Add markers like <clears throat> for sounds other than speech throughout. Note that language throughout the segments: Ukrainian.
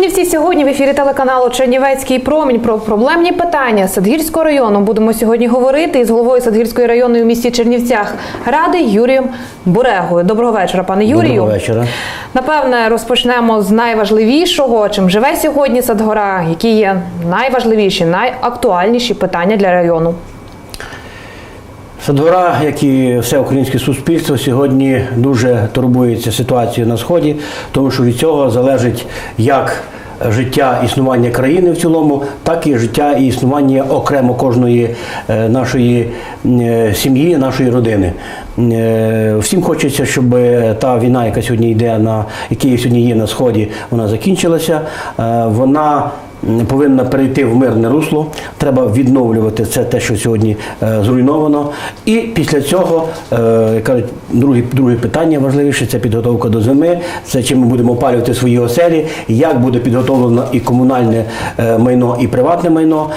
Чернівці сьогодні в ефірі телеканалу Чернівецький промінь про проблемні питання Садгірського району. Будемо сьогодні говорити із головою Садгірської районної у місті Чернівцях ради Юрієм Бурегою. Доброго вечора, пане Юрію. Доброго вечора. Напевне, розпочнемо з найважливішого, чим живе сьогодні Садгора, які є найважливіші, найактуальніші питання для району. Садгора, як і все українське суспільство, сьогодні дуже турбується ситуацією на сході, тому що від цього залежить як життя існування країни в цілому, так і життя і існування окремо кожної е, нашої е, сім'ї, нашої родини. Е, Всім хочеться, щоб та війна, яка сьогодні йде на яка сьогодні є на сході, вона закінчилася. Е, Вона повинна перейти в мирне русло. Треба відновлювати це те, що сьогодні е, зруйновано. І після цього, друге, друге питання важливіше це підготовка до зими. Це чим ми будемо опалювати свої оселі, як буде підготовлено і комунальне майно, і приватне майно,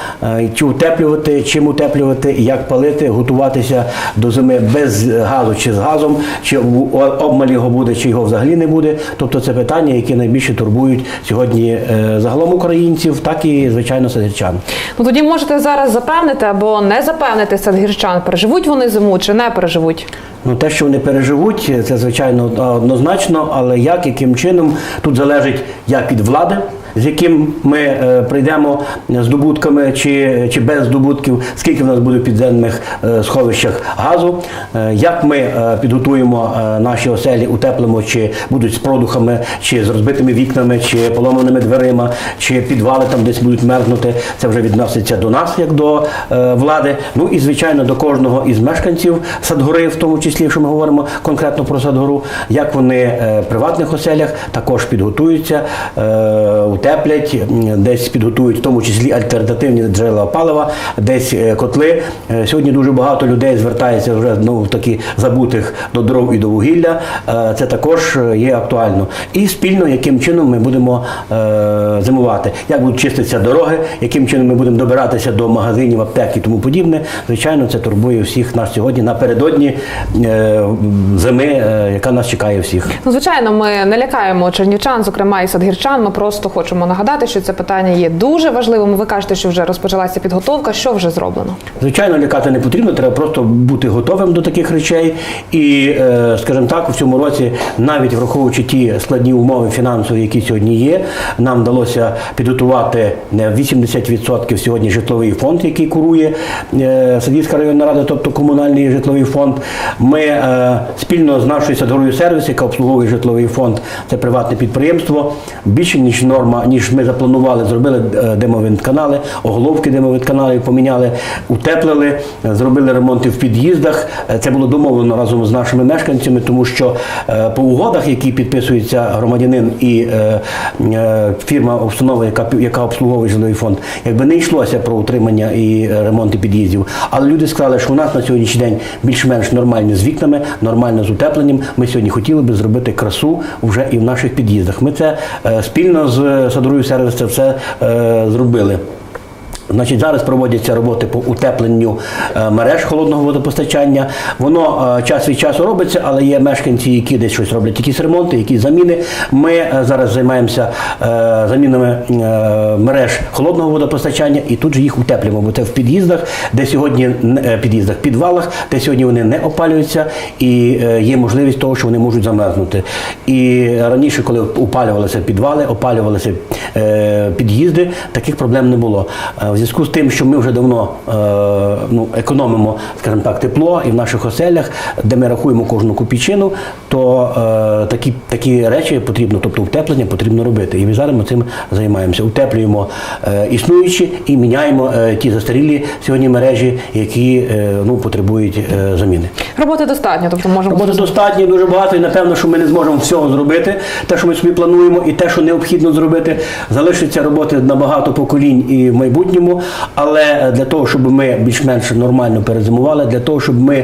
чи утеплювати, чим утеплювати, як палити, готуватися до зими без газу чи з газом, чи в- обмаль його буде, чи його взагалі не буде. Тобто це питання, які найбільше турбують сьогодні е, загалом українців, так і звичайно садирчан. Ну тоді можете зараз запевнити або не запевнити садгірчан, переживуть вони зиму чи не переживуть. Ну, те, що вони переживуть, це звичайно однозначно, але як, яким чином тут залежить як від влади, з яким ми е, прийдемо здобутками чи, чи без здобутків, скільки в нас буде в підземних е, сховищах газу, е, як ми підготуємо наші оселі, утеплимо, чи будуть з продухами, чи з розбитими вікнами, чи поломаними дверима, чи підвали там десь будуть мерзнути. Це вже відноситься до нас, як до влади. Ну і звичайно до кожного із мешканців Садгори, в тому числі, якщо ми говоримо конкретно про Садгору, як вони в приватних оселях також підготуються, утеплять, м, десь підготують в тому числі альтернативні джерела палива, десь е, котли. Е, Сьогодні дуже багато людей звертається вже ну, таки забутих до дров і до вугілля. Е, Це також є актуально. І спільно, яким чином ми будемо зимувати, як будуть чиститися дороги, яким чином ми будемо добиратися до магазинів, аптек і тому подібне. Звичайно, це турбує всіх нас сьогодні напередодні зими, яка нас чекає всіх. Ну, звичайно, ми не лякаємо чернівчан, зокрема і садгірчан. Ми просто хочемо нагадати, що це питання є дуже важливим. Ви кажете, що вже розпочалася підготовка. Що вже зроблено? Звичайно, лякати не потрібно, треба просто бути готовим до таких речей. І, е, скажімо так, у цьому році, навіть враховуючи ті складні умови фінансові, які сьогодні є, нам вдалося підготувати не 80% сьогодні житловий фонд, який курує е, Садівська районна рада, тобто комунальний житловий фонд. Ми е, спільно з нашою садгорою сервіс, яка обслуговує житловий фонд, це приватне підприємство. Більше ніж норма, ніж ми запланували, зробили е, демовинтканали, оголовки демовинтканалів поміняли, утеплили, е, зробили ремонти в під'їздах. Е, Це було домовлено разом з нашими мешканцями, тому що по угодах, які підписується громадянин і фірма установа, яка яка обслуговує житловий фонд, якби не йшлося про утримання і ремонти під'їздів. Але люди сказали, що у нас на сьогоднішній день більш-менш нормально з вікнами, нормально з утепленням. Ми сьогодні хотіли би зробити красу вже і в наших під'їздах. Ми це спільно з садовою сервіс це все е, зробили. Значить, зараз проводяться роботи по утепленню е, мереж холодного водопостачання. Воно е, час від часу робиться, але є мешканці, які десь щось роблять, якісь ремонти, якісь заміни. Ми е, зараз займаємося замінами мереж холодного водопостачання і тут же їх утеплюємо, бо це в під'їздах, де сьогодні під'їздах, підвалах, де сьогодні вони не опалюються, і є можливість того, що вони можуть замерзнути. І раніше, коли опалювалися підвали, опалювалися під'їзди, таких проблем не було. Зв'язку з тим, що ми вже давно е, ну, економимо, скажімо так, тепло і в наших оселях, де ми рахуємо кожну копійчину, то е, такі, такі речі потрібно, тобто утеплення потрібно робити. І ми зараз ми цим займаємося. Утеплюємо е, існуючі і міняємо е, ті застарілі сьогодні мережі, які е, ну, потребують е, заміни. Роботи достатньо, тобто можемо Роботи достатньо дуже багато, і напевно, що ми не зможемо всього зробити. Те, що ми собі плануємо, і те, що необхідно зробити, залишиться роботи на багато поколінь і в майбутньому. Але для того, щоб ми більш-менш нормально перезимували, для того, щоб ми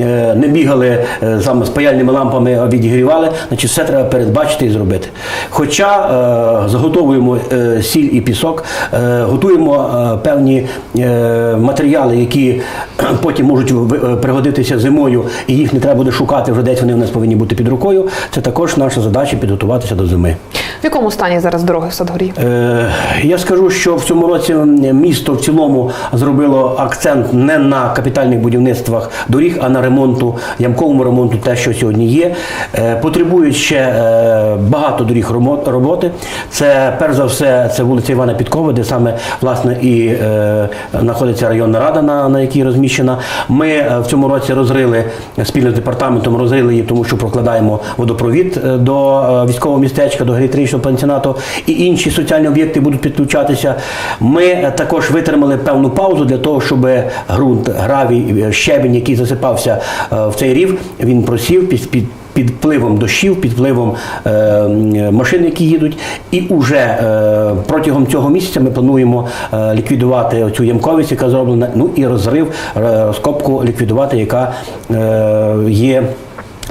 е, не бігали е, з паяльними лампами, а відігрівали, значить все треба передбачити і зробити. Хоча е, заготовуємо е, сіль і пісок, е, готуємо е, певні е, матеріали, які <clears throat> потім можуть е, пригодитися зимою, і їх не треба буде шукати вже десь вони в нас повинні бути під рукою. Це також наша задача підготуватися до зими. В якому стані зараз дороги в Садгорі? Е, Я скажу, що в цьому році місто в цілому зробило акцент не на капітальних будівництвах доріг, а на ремонту, ямковому ремонту, те, що сьогодні є. Е, Потребують ще е, багато доріг роботи. Це перш за все, це вулиця Івана Підкова, де саме власне і е, знаходиться районна рада, на, на якій розміщена. Ми е, в цьому році розрили спільно з департаментом, розрили її, тому що прокладаємо водопровід е, до е, військового містечка, до геріатричного пансіонату і інші соціальні об'єкти будуть підключатися. Ми також витримали певну паузу для того, щоб ґрунт, гравій, щебінь, який засипався е, в цей рів, він просів під, під під впливом дощів, під впливом е, машин, які їдуть. І вже е, протягом цього місяця ми плануємо е, ліквідувати цю ямковість, яка зроблена, ну і розрив, е, розкопку ліквідувати, яка е, є.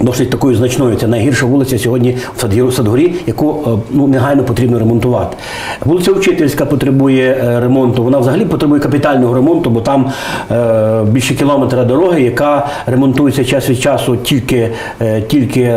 Досить такою значною. Це найгірша вулиця сьогодні в Садгорі, яку е, ну, негайно потрібно ремонтувати. Вулиця Учительська потребує е, ремонту. Вона взагалі потребує капітального ремонту, бо там е, більше кілометра дороги, яка ремонтується час від часу тільки, е, тільки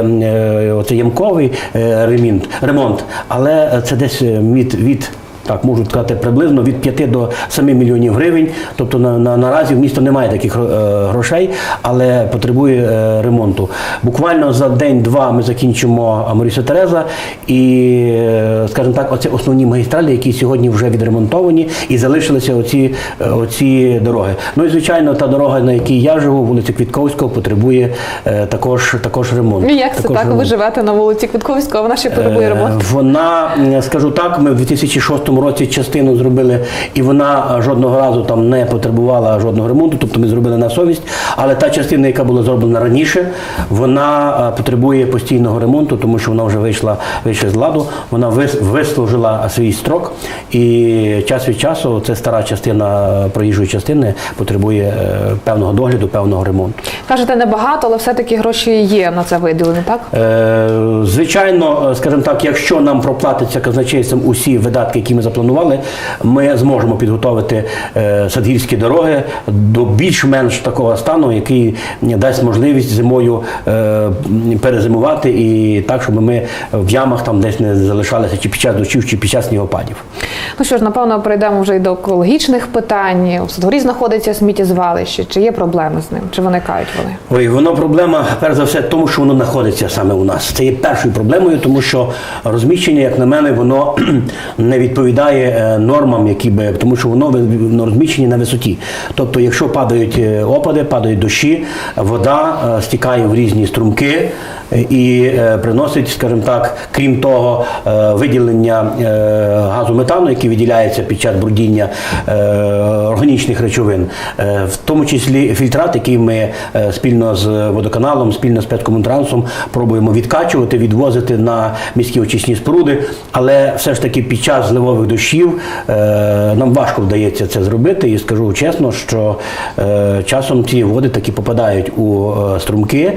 оце ямковий е, ремонт, ремонт. Але це десь від, від так, можу сказати, приблизно від 5 до 7 мільйонів гривень. Тобто на, на, наразі в місто немає таких е, грошей, але потребує е, ремонту. Буквально за день-два ми закінчимо Аморіса Тереза і, е, скажімо так, оце основні магістралі, які сьогодні вже відремонтовані і залишилися оці, е, оці дороги. Ну і звичайно, та дорога, на якій я живу, вулиця Квітковського, потребує е, також, також ремонту. І як це Також так? Ви живете на вулиці Квітковського, вона ще потребує Е. Вона, скажу так, ми в 2006 році частину зробили, і вона е, жодного разу там не потребувала жодного ремонту, тобто ми зробили на совість. Але та частина, яка була зроблена раніше, вона е, потребує постійного ремонту, тому що вона вже вийшла, вийшла з ладу, вона вис- вислужила свій строк, і час від часу це стара частина е, проїжджої частини потребує певного догляду, певного ремонту. Кажете, небагато, але все-таки гроші є на це виділені, так? Е, Звичайно, скажімо так, якщо нам проплатиться казначейством усі видатки, які ми запланували, ми зможемо підготовити е, садгірські дороги до більш-менш такого стану, який дасть можливість зимою е, перезимувати і так, щоб ми в ямах там десь не залишалися чи під час дощів, чи під час снігопадів. Ну що ж, напевно, перейдемо вже й до екологічних питань. У Садгорі знаходиться сміттєзвалище. Чи є проблеми з ним? Чи виникають вони? Ой, воно проблема, перш за все, в тому, що воно знаходиться саме у нас. Це є першою проблемою, тому що розміщення, як на мене, воно <clears throat> не відповідає е, нормам, які би, тому що воно, розміщені на висоті. Тобто, якщо падають е, опади, падають дощі, вода е, стікає в різні струмки і е, приносить, скажімо так, крім того, е, виділення е, газу метану, який виділяється під час брудіння органічних речовин, в тому числі фільтрат, який ми спільно з водоканалом, спільно з спецкомунтрансом пробуємо відкачувати, відвозити на міські очисні споруди. Але все ж таки під час зливових дощів нам важко вдається це зробити. І скажу чесно, що часом ці води таки попадають у струмки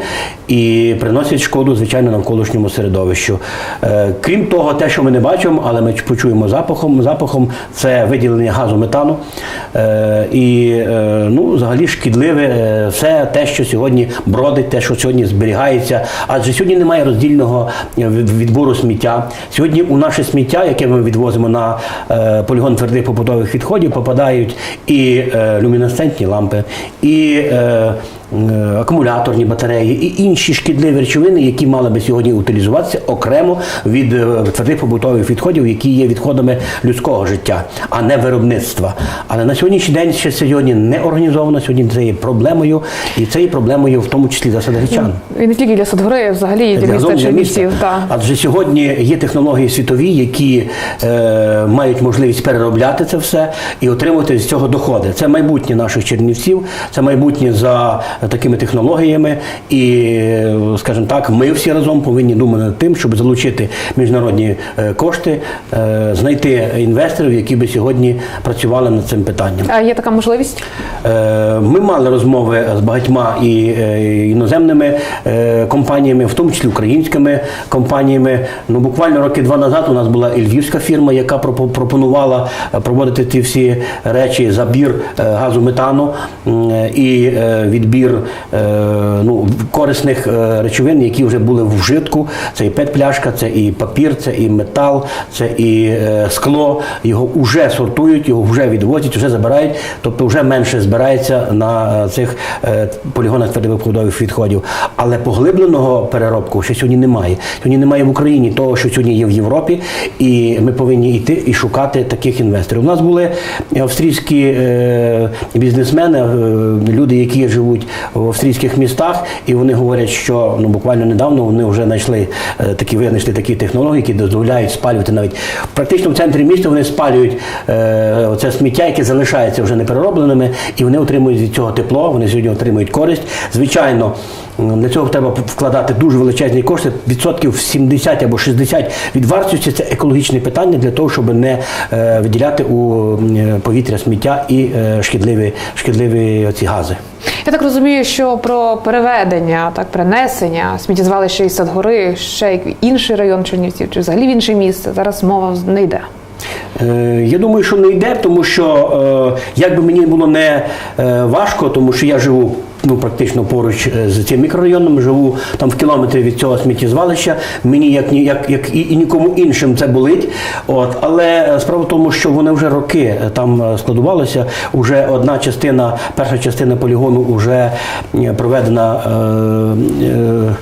і приносять шкоду, звичайно, навколишньому середовищу. Е, крім того, те, що ми не бачимо, але ми почуємо запахом, запахом це виділення газу метану. Е, і е, ну, взагалі шкідливе все те, що сьогодні бродить, те, що сьогодні зберігається. Адже сьогодні немає роздільного відбору сміття. Сьогодні у наше сміття, яке ми відвозимо на полігон твердих побутових відходів, попадають і люмінесцентні лампи, і акумуляторні батареї, і інші шкідливі речовини, які мали би сьогодні утилізуватися окремо від е, твердих побутових відходів, які є відходами людського життя, а не виробництва. Але на сьогоднішній день ще сьогодні не організовано. Сьогодні це є проблемою, і це є проблемою в тому числі для садовичан. І не тільки для Садгори, а взагалі і для для міста. Так. Адже сьогодні є технології світові, які е, мають можливість переробляти це все і отримувати з цього доходи. Це майбутнє наших чернівців, це майбутнє за такими технологіями. І, скажімо так, ми всі разом повинні думати над тим, щоб залучити міжнародні е, кошти, е, знайти інвесторів, які би сьогодні працювали над цим питанням. А є така можливість? Е, Ми мали розмови з багатьма і іноземними компаніями, в тому числі українськими компаніями. Ну буквально роки два назад у нас була і львівська фірма, яка пропонувала проводити ті всі речі: забір газу метану і відбір збір е, ну, корисних е, речовин, які вже були в вжитку. Це і пет-пляшка, це і папір, це і метал, це і е, скло. Його вже сортують, його вже відвозять, вже забирають, тобто вже менше збирається на цих полігонах твердовибухових відходів. Але поглибленого переробку ще сьогодні немає. Сьогодні немає в Україні того, що сьогодні є в Європі, і ми повинні йти і шукати таких інвесторів. У нас були австрійські бізнесмени, люди, які живуть в австрійських містах, і вони говорять, що ну буквально недавно вони вже знайшли е, такі винайшли такі технології, які дозволяють спалювати навіть практично в центрі міста. Вони спалюють е, це сміття, яке залишається вже непереробленими, і вони отримують від цього тепло. Вони сьогодні отримують користь. Звичайно. Для цього треба вкладати дуже величезні кошти, відсотків 70 або 60 від вартості. Це екологічне питання для того, щоб не е, виділяти у повітря сміття і шкідливі, шкідливі оці гази. Я так розумію, що про переведення, так перенесення сміттєзвалища із Садгори ще інший район Чернівців, чи взагалі в інше місце. Зараз мова не йде. Е, Я думаю, що не йде, тому що е, як би мені було не е, важко, тому що я живу. Ну, практично поруч е, з цим мікрорайоном живу там в кілометрі від цього сміттєзвалища. Мені як ні як, як і, і нікому іншим це болить. От але е, справа в тому, що вони вже роки е, там складувалися. Уже одна частина, перша частина полігону вже проведена. Е, Е,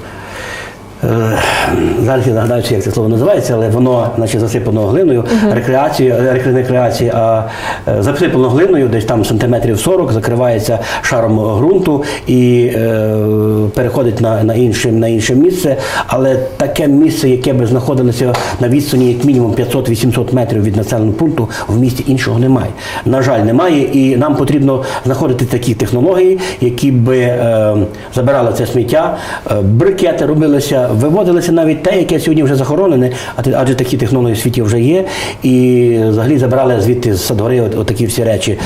Зараз я нагадаю, як це слово називається, але воно наче засипано глиною. Рек- не рекреація, а е, засипано глиною, десь там сантиметрів 40, закривається шаром ґрунту і е, переходить на, на, інше, на інше місце. Але таке місце, яке би знаходилося на відстані як мінімум 500-800 метрів від населеного пункту, в місті іншого немає. На жаль, немає, і нам потрібно знаходити такі технології, які би е, забирали це сміття, е, брикети робилися, виводилося навіть те, яке сьогодні вже захоронене, адже такі технології в світі вже є, і взагалі забирали звідти з садгори отакі всі речі.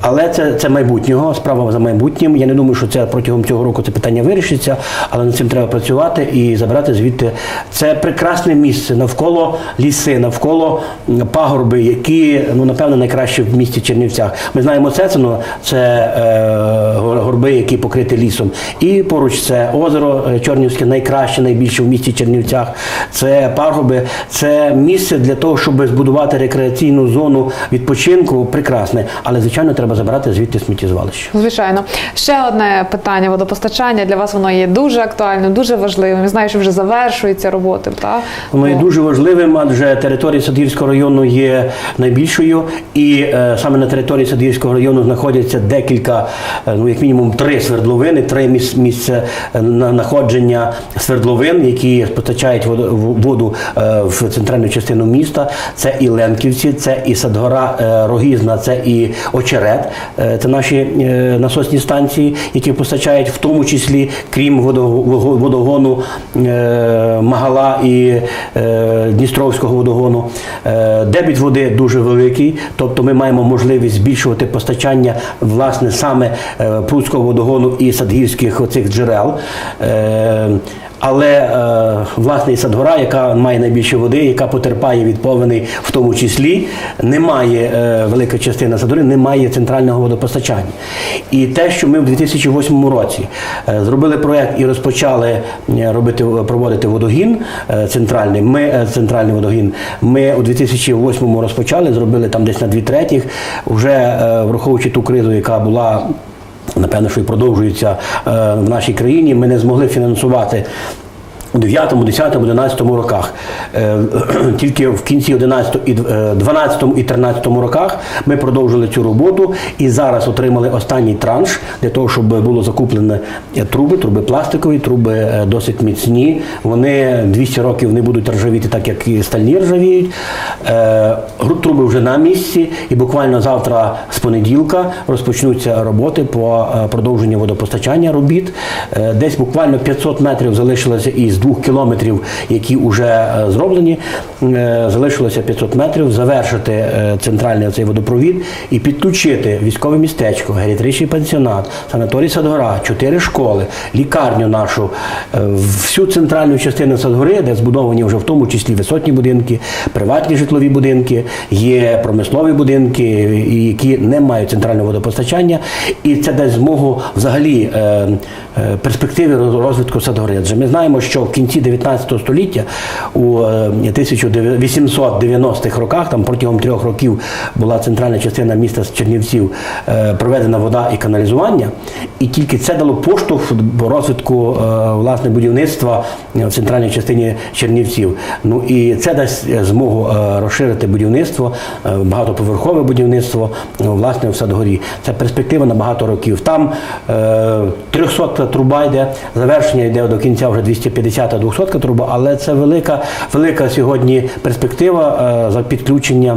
Але це, це майбутнього, справа за майбутнім. Я не думаю, що це протягом цього року це питання вирішиться, але над цим треба працювати і забирати звідти. Це прекрасне місце навколо ліси, навколо пагорби, які ну напевно найкращі в місті Чернівцях. Ми знаємо Цецино, це е, горби, які покриті лісом. І поруч це озеро е, Чорнівське, найкраще, найбільше в місті Чернівцях. Це пагорби, це місце для того, щоб збудувати рекреаційну зону відпочинку. Прекрасне, але звичайно треба забирати звідти сміттєзвалище. Звичайно, ще одне питання водопостачання для вас воно є дуже актуальним, дуже важливим. Я знаю, що вже завершуються роботи. Та? Воно є дуже важливим, адже територія Садгірського району є найбільшою, і е, саме на території Садгірського району знаходяться декілька, е, ну як мінімум три свердловини, три міс- місця е, на- знаходження свердловин, які постачають воду, воду е, в центральну частину міста. Це і Ленківці, це і Садгора е, Рогізна, це і Очерет. Е, Це наші насосні станції, які постачають в тому числі, крім водого- водогону Магала і Дністровського водогону. Дебіт води дуже великий, тобто ми маємо можливість збільшувати постачання власне саме Прудського водогону і садгірських оцих джерел. Але е, власне Садгора, яка має найбільше води, яка потерпає від повеней, в тому числі, немає е, велика частина Садгори, немає центрального водопостачання. І те, що ми в 2008 році е, зробили проект і розпочали е, робити проводити водогін е, центральний. Ми е, центральний водогін. Ми у 2008 розпочали, зробили там десь на дві третіх, вже е, враховуючи ту кризу, яка була. Напевно, що і продовжується е, в нашій країні. Ми не змогли фінансувати. У 9, 10, 11 роках. Е, <clears throat> Тільки в кінці 11, і дв- е, 12 і 13 роках ми продовжили цю роботу і зараз отримали останній транш для того, щоб було закуплено е, труби, труби пластикові, труби е, досить міцні. Вони 200 років не будуть ржавіти, так як і стальні ржавіють. Е, Труби вже на місці, і буквально завтра з понеділка розпочнуться роботи по е, продовженню водопостачання робіт. Е, Десь буквально 500 метрів залишилося із двох кілометрів, які вже зроблені, е, залишилося 500 метрів, завершити е, центральний цей водопровід і підключити військове містечко, геріатричний пансіонат, санаторій Садгора, чотири школи, лікарню нашу, е, всю центральну частину Садгори, де збудовані вже в тому числі висотні будинки, приватні житлові будинки, є промислові будинки, які не мають центрального водопостачання, і це дасть змогу взагалі е, е, перспективи розвитку Садгори. Адже ми знаємо, що кінці 19 століття, у е, 1890-х роках, там протягом трьох років була центральна частина міста Чернівців е, проведена вода і каналізування, і тільки це дало поштовх розвитку е, власне будівництва в центральній частині Чернівців. Ну і це дасть е, змогу е, розширити будівництво, е, багатоповерхове будівництво е, власне в Садгорі. Це перспектива на багато років. Там е, 300 труба йде, завершення йде до кінця вже 250 200 труба, але це велика, велика сьогодні перспектива е, за підключення.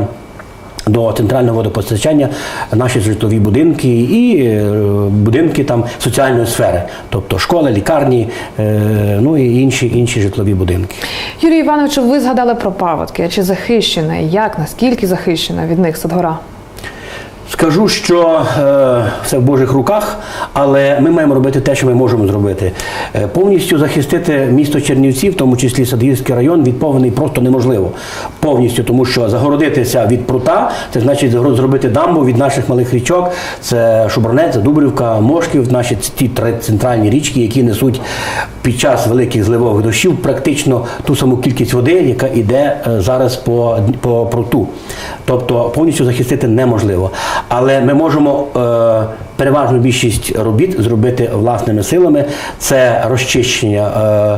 До центрального водопостачання наші житлові будинки і е, будинки там соціальної сфери, тобто школи, лікарні, е, ну і інші інші житлові будинки. Юрій Іванович, ви згадали про паводки. Чи захищена? Як наскільки захищена від них Садгора? Скажу, що е, все в Божих руках, але ми маємо робити те, що ми можемо зробити. Е, повністю захистити місто Чернівці, в тому числі Садгірський район, від повені просто неможливо. Повністю, тому що загородитися від прута, це значить зробити дамбу від наших малих річок. Це Шубранець, це Дубрівка, Мошків, наші ті три центральні річки, які несуть під час великих зливових дощів практично ту саму кількість води, яка йде е, зараз по, по пруту. Тобто повністю захистити неможливо. Але ми можемо е, переважну більшість робіт зробити власними силами. Це розчищення,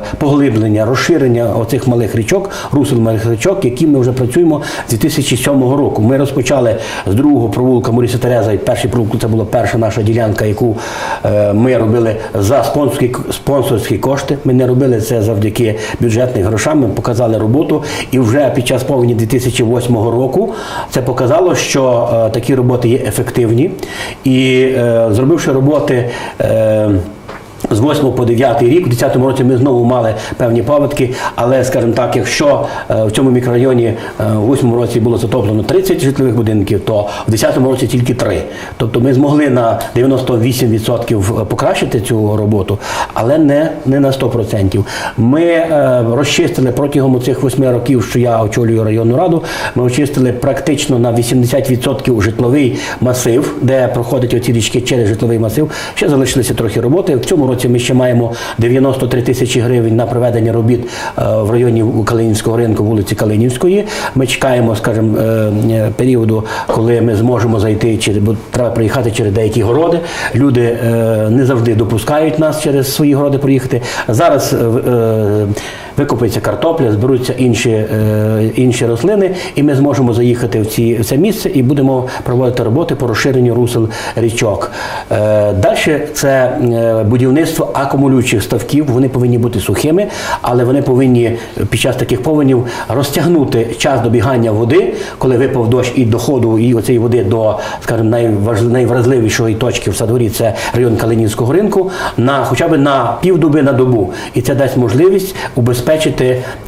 е, поглиблення, розширення оцих малих річок, русел малих річок, які ми вже працюємо з 2007 року. Ми розпочали з другого провулка Моріса Тереза. І перший провулок це була перша наша ділянка, яку е, ми робили за спонсорські, спонсорські кошти. Ми не робили це завдяки бюджетним грошам. Ми показали роботу. І вже під час повені 2008 року це показало, що е, такі роботи є ефективні. І зробивши роботи. Е, з 8 по 9 рік, у 10 році ми знову мали певні паводки, але, скажімо так, якщо е, в цьому мікрорайоні е, у 8 році було затоплено 30 житлових будинків, то в 10 році тільки 3. Тобто ми змогли на 98% покращити цю роботу, але не, не на 100%. Ми е, розчистили протягом цих 8 років, що я очолюю районну раду, ми очистили практично на 80% житловий масив, де проходять оці річки через житловий масив. Ще залишилися трохи роботи. В цьому році ми ще маємо 93 тисячі гривень на проведення робіт е, в районі Калинівського ринку, вулиці Калинівської. Ми чекаємо, скажімо, е, е, періоду, коли ми зможемо зайти бо треба приїхати через деякі городи. Люди не завжди допускають нас через свої городи проїхати. Зараз в- викопається картопля, зберуться інші, е, інші рослини, і ми зможемо заїхати в, ці, в це місце і будемо проводити роботи по розширенню русел річок. Е, Далі це е, будівництво акумулюючих ставків. Вони повинні бути сухими, але вони повинні під час таких повенів розтягнути час добігання води, коли випав дощ і доходу і оцієї води до, скажімо, найвразливішої точки в Садгорі, це район Калинівського ринку, на хоча б на півдоби на добу. І це дасть можливість убезпечити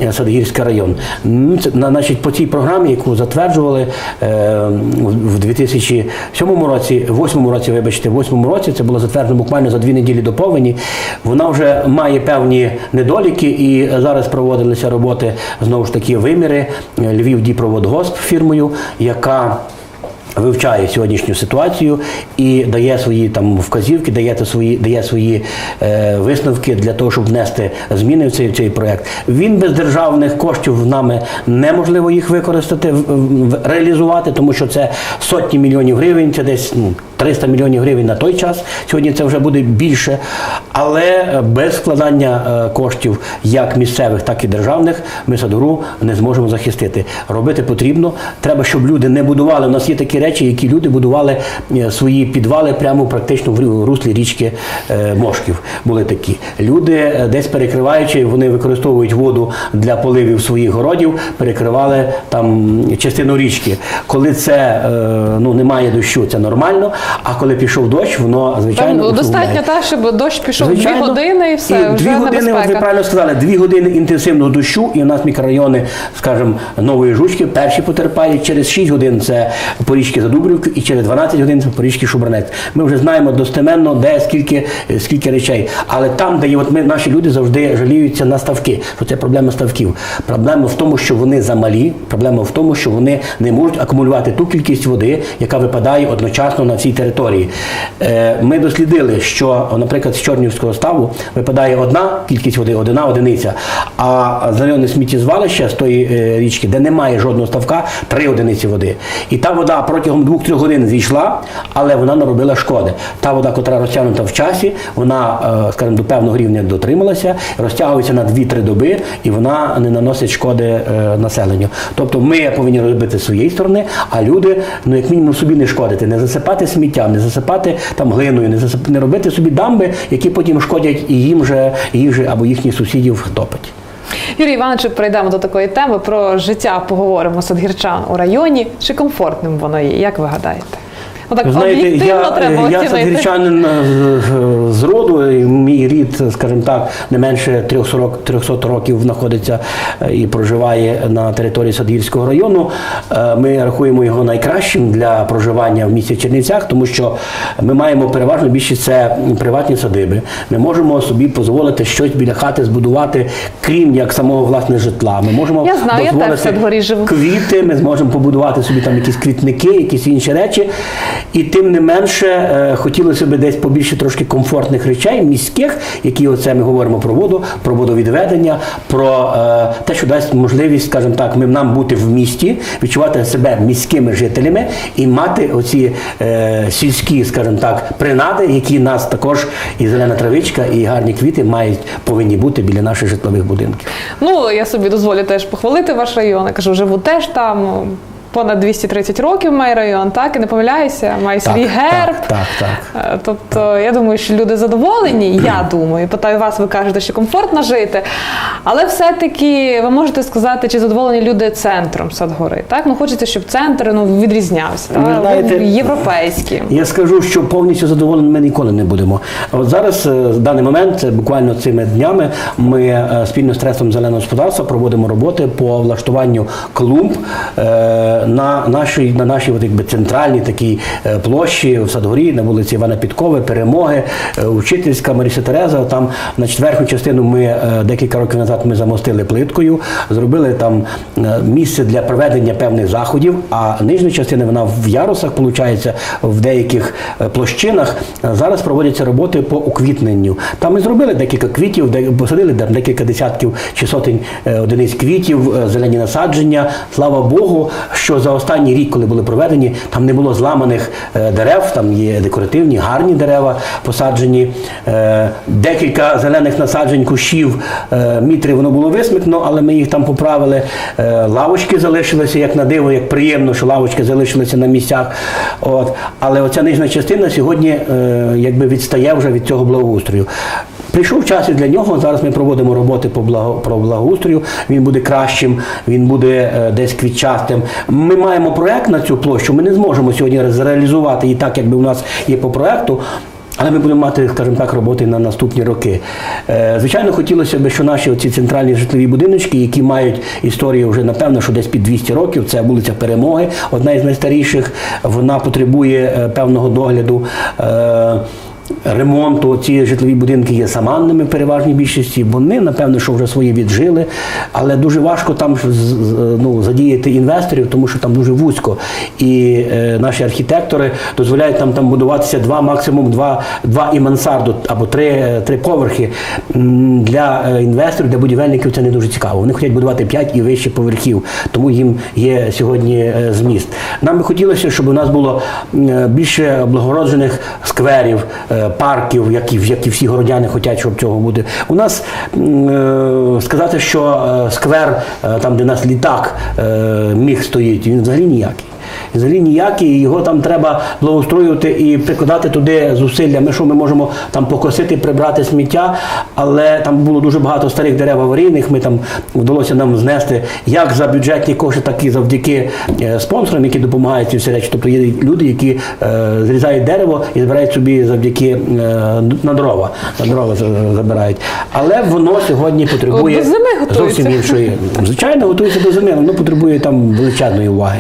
е, Садгірський район. Значить, по цій програмі, яку затверджували е, в 2007 році, 2008 році, вибачте, в 2008 році це було затверджено буквально за дві неділі до повені. Вона вже має певні недоліки, і зараз проводилися роботи знову ж таки виміри е, Львів Діпроводгосп фірмою, яка вивчає сьогоднішню ситуацію і дає свої там вказівки, дає свої, дає свої е, висновки для того, щоб внести зміни в цей, в цей проект. Він без державних коштів нами неможливо їх використати, реалізувати, тому що це сотні мільйонів гривень, це десь ну, 300 мільйонів гривень на той час. Сьогодні це вже буде більше, але е, без складання е, коштів як місцевих, так і державних ми садору не зможемо захистити. Робити потрібно. Треба, щоб люди не будували. У нас є такі речі, які люди будували е, свої підвали прямо практично в руслі річки Мошків. Були такі люди, десь перекриваючи, вони використовують воду для поливів своїх городів, перекривали там частину річки. Коли це ну немає дощу, це нормально. А коли пішов дощ, воно звичайно Там достатньо усугубляє. та, щоб дощ пішов дві години і все, І вже дві години, от ви правильно сказали, дві години інтенсивного дощу, і у нас мікрорайони, скажімо, нової жучки перші потерпають. Через 6 годин це порічки Задубрівки, і через 12 годин це порічки Шубранець. Ми вже знаємо достеменно, де скільки, скільки речей. Але там, де є, от ми, наші люди завжди жаліються на ставки, що це проблема ставків. Проблема в тому, що вони замалі, проблема в тому, що вони не можуть акумулювати ту кількість води, яка випадає одночасно на всій території. Е, Ми дослідили, що, наприклад, з Чорнівського ставу випадає одна кількість води, одна одиниця, а зелене сміттєзвалище з тої е, річки, де немає жодного ставка, три одиниці води. І та вода протягом 2-3 годин зійшла, але вона наробила шкоди. Та вода, яка розтягнута в часі, вона, е, скажімо, до певного рівня дотрималася, розтягується на 2-3 доби, і вона не наносить шкоди населенню. Тобто ми повинні робити з своєї сторони, а люди, ну як мінімум, собі не шкодити, не засипати сміттям, не засипати там глиною, не засип... не робити собі дамби, які потім шкодять і їм же, же або їхніх сусідів топить. Юрій Іванович, прийдемо до такої теми про життя. Поговоримо садгірчан у районі. Чи комфортним воно є? Як ви гадаєте? Отак знаєте, я, я садгірчанин е, з- роду, мій рід, скажімо так, не менше 300, рок- 300 років знаходиться е, і проживає на території Садгірського району. Е, Ми рахуємо його найкращим для проживання в місті Чернівцях, тому що ми маємо переважно більшість це приватні садиби. Ми можемо собі дозволити щось біля хати збудувати, крім як самого власне житла. Ми можемо Я знаю, я дозволити Садгорі живу. квіти, ми зможемо побудувати собі там якісь квітники, якісь інші речі. І тим не менше е, хотілося б десь побільше трошки комфортних речей, міських, які оце ми говоримо про воду, про водовідведення, про е, те, що дасть можливість, скажімо так, ми, нам бути в місті, відчувати себе міськими жителями і мати оці е, сільські, скажімо так, принади, які нас також і зелена травичка, і гарні квіти мають повинні бути біля наших житлових будинків. Ну, я собі дозволю теж похвалити ваш район. Я кажу, живу теж там. Понад 230 років має район, так і не помиляюся, має свій герб. Так, так, так. Е, Тобто, я думаю, що люди задоволені. Я думаю, питаю вас, ви кажете, що комфортно жити. Але все-таки ви можете сказати, чи задоволені люди центром Садгори. Так, ну хочеться, щоб центр ну відрізнявся. Ви так? знаєте, європейський. Я скажу, що повністю задоволеними ми ніколи не будемо. От зараз, е, в даний момент, е, буквально цими днями, ми спільно з трестом зеленого господарства проводимо роботи по влаштуванню клумб е, на нашій, на нашій от, якби, центральній такій е, площі в Садгорі, на вулиці Івана Підкови, Перемоги, е, Учительська, Маріса Тереза. Там на четверту частину ми е, декілька років назад ми замостили плиткою, зробили там місце для проведення певних заходів, а нижня частина вона в ярусах, виходить, в деяких площинах. Зараз проводяться роботи по уквітненню. Там ми зробили декілька квітів, де посадили там декілька десятків чи сотень одиниць квітів, зелені насадження. Слава Богу, що за останній рік, коли були проведені, там не було зламаних е, дерев, там є декоративні, гарні дерева посаджені. Е, Декілька зелених насаджень, кущів, е, мітри воно було висмикно, але ми їх там поправили. Лавочки залишилися, як на диво, як приємно, що лавочки залишилися на місцях. От. Але оця нижня частина сьогодні якби відстає вже від цього благоустрою. Прийшов час і для нього. Зараз ми проводимо роботи по благо, про благоустрою. Він буде кращим, він буде е, десь квітчастим. Ми маємо проект на цю площу. Ми не зможемо сьогодні зреалізувати її так, якби у нас є по проекту. Але ми будемо мати, скажімо так, роботи на наступні роки. Е, Звичайно, хотілося б, що наші оці центральні житлові будиночки, які мають історію вже напевно, що десь під 200 років, це вулиця Перемоги, одна із найстаріших. Вона потребує е, певного догляду. Ремонту ці житлові будинки є саманними в переважній більшості. Вони, напевно, що вже свої віджили, але дуже важко там ну, задіяти інвесторів, тому що там дуже вузько. І е, наші архітектори дозволяють нам там будуватися два, максимум два, два і мансарду або три, три поверхи. Для е, інвесторів, для будівельників це не дуже цікаво. Вони хочуть будувати п'ять і вище поверхів, тому їм є сьогодні е, зміст. Нам би хотілося, щоб у нас було е, більше облагороджених скверів, парків, які які всі городяни хочуть, щоб цього буде. У нас е, сказати, що е, сквер, е, там, де у нас літак міг стоїть, він взагалі ніякий. Взагалі ніякі. і Його там треба благоустроювати і прикладати туди зусилля. Ми що ми можемо там покосити, прибрати сміття, але там було дуже багато старих дерев аварійних. Ми там вдалося нам знести як за бюджетні кошти, так і завдяки е, спонсорам, які допомагають ці всі речі. Тобто є люди, які е, зрізають дерево і збирають собі завдяки е, на дрова. На дрова забирають. Але воно сьогодні потребує зовсім іншої. Звичайно, готується до зими, воно потребує там величезної уваги.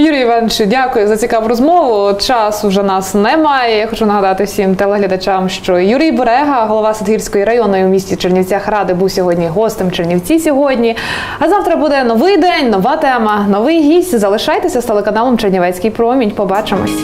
Юрій Іванович, дякую за цікаву розмову. Часу вже нас немає. Я хочу нагадати всім телеглядачам, що Юрій Берега, голова Садгірської районної у місті Чернівцях ради, був сьогодні гостем Чернівці сьогодні. А завтра буде новий день, нова тема, новий гість. Залишайтеся з телеканалом Чернівецький промінь. Побачимось.